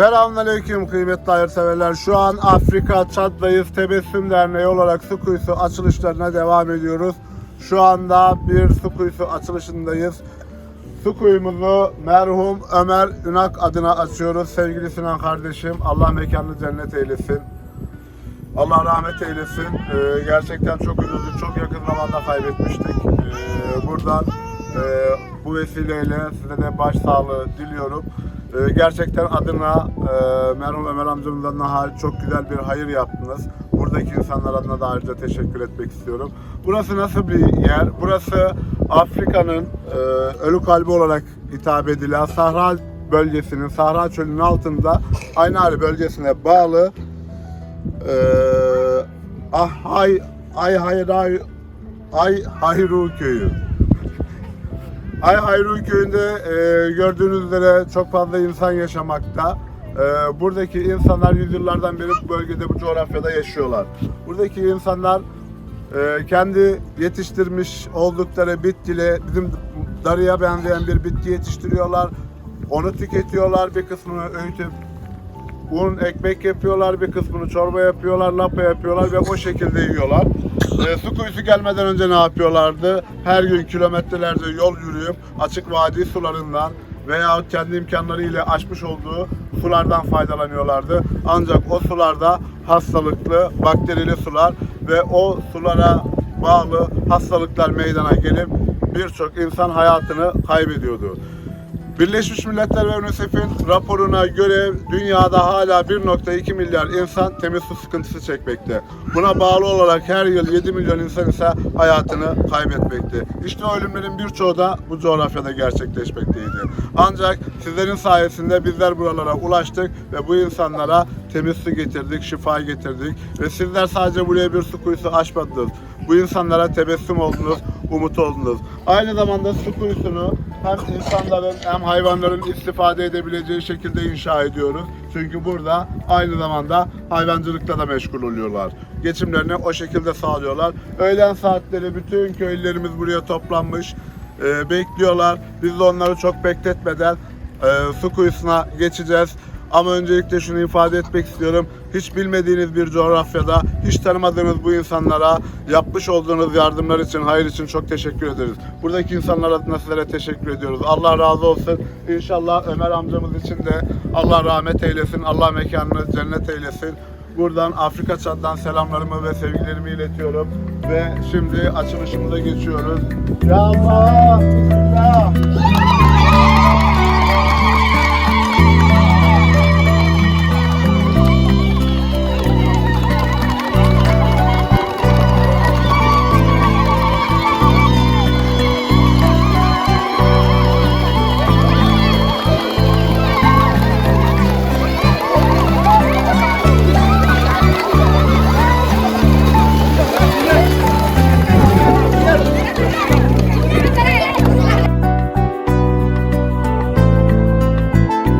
Selamünaleyküm kıymetli hayırseverler. Şu an Afrika Çad'dayız. Tebessüm Derneği olarak su kuyusu açılışlarına devam ediyoruz. Şu anda bir su kuyusu açılışındayız. Su kuyumuzu merhum Ömer Ünak adına açıyoruz. Sevgili Sinan kardeşim Allah mekanını cennet eylesin. Allah rahmet eylesin. Ee, gerçekten çok üzüldük. Çok yakın zamanda kaybetmiştik. Ee, buradan e, bu vesileyle size de başsağlığı diliyorum. Ee, gerçekten adına e, merhum Ömer amcamızdan daha çok güzel bir hayır yaptınız. Buradaki insanlar adına da ayrıca teşekkür etmek istiyorum. Burası nasıl bir yer? Burası Afrika'nın e, ölü kalbi olarak hitap edilen Sahra bölgesinin, Sahra çölünün altında Aynari bölgesine bağlı ee, ah hay ay hayır ay ay Hayru köyü. Ay Hayru köyünde e, gördüğünüz üzere çok fazla insan yaşamakta. E, buradaki insanlar yüzyıllardan beri bu bölgede bu coğrafyada yaşıyorlar. Buradaki insanlar e, kendi yetiştirmiş oldukları bitkiyle bizim darıya benzeyen bir bitki yetiştiriyorlar. Onu tüketiyorlar. Bir kısmını öğütüp un, ekmek yapıyorlar, bir kısmını çorba yapıyorlar, lapa yapıyorlar ve o şekilde yiyorlar. E, su kuyusu gelmeden önce ne yapıyorlardı? Her gün kilometrelerce yol yürüyüp açık vadi sularından veya kendi imkanlarıyla açmış olduğu sulardan faydalanıyorlardı. Ancak o sularda hastalıklı, bakterili sular ve o sulara bağlı hastalıklar meydana gelip birçok insan hayatını kaybediyordu. Birleşmiş Milletler ve UNICEF'in raporuna göre dünyada hala 1.2 milyar insan temiz su sıkıntısı çekmekte. Buna bağlı olarak her yıl 7 milyon insan ise hayatını kaybetmekte. İşte ölümlerin birçoğu da bu coğrafyada gerçekleşmekteydi. Ancak sizlerin sayesinde bizler buralara ulaştık ve bu insanlara temiz su getirdik, şifa getirdik ve sizler sadece buraya bir su kuyusu açmadınız. Bu insanlara tebessüm oldunuz, umut oldunuz. Aynı zamanda su kuyusunu hem insanların hem hayvanların istifade edebileceği şekilde inşa ediyoruz. Çünkü burada aynı zamanda hayvancılıkla da meşgul oluyorlar. Geçimlerini o şekilde sağlıyorlar. Öğlen saatleri bütün köylülerimiz buraya toplanmış. e, bekliyorlar. Biz de onları çok bekletmeden e, su kuyusuna geçeceğiz. Ama öncelikle şunu ifade etmek istiyorum. Hiç bilmediğiniz bir coğrafyada, hiç tanımadığınız bu insanlara yapmış olduğunuz yardımlar için, hayır için çok teşekkür ederiz. Buradaki insanlar adına sizlere teşekkür ediyoruz. Allah razı olsun. İnşallah Ömer amcamız için de Allah rahmet eylesin, Allah mekanını cennet eylesin. Buradan Afrika Çad'dan selamlarımı ve sevgilerimi iletiyorum. Ve şimdi açılışımıza geçiyoruz. Ya Allah! Bismillah!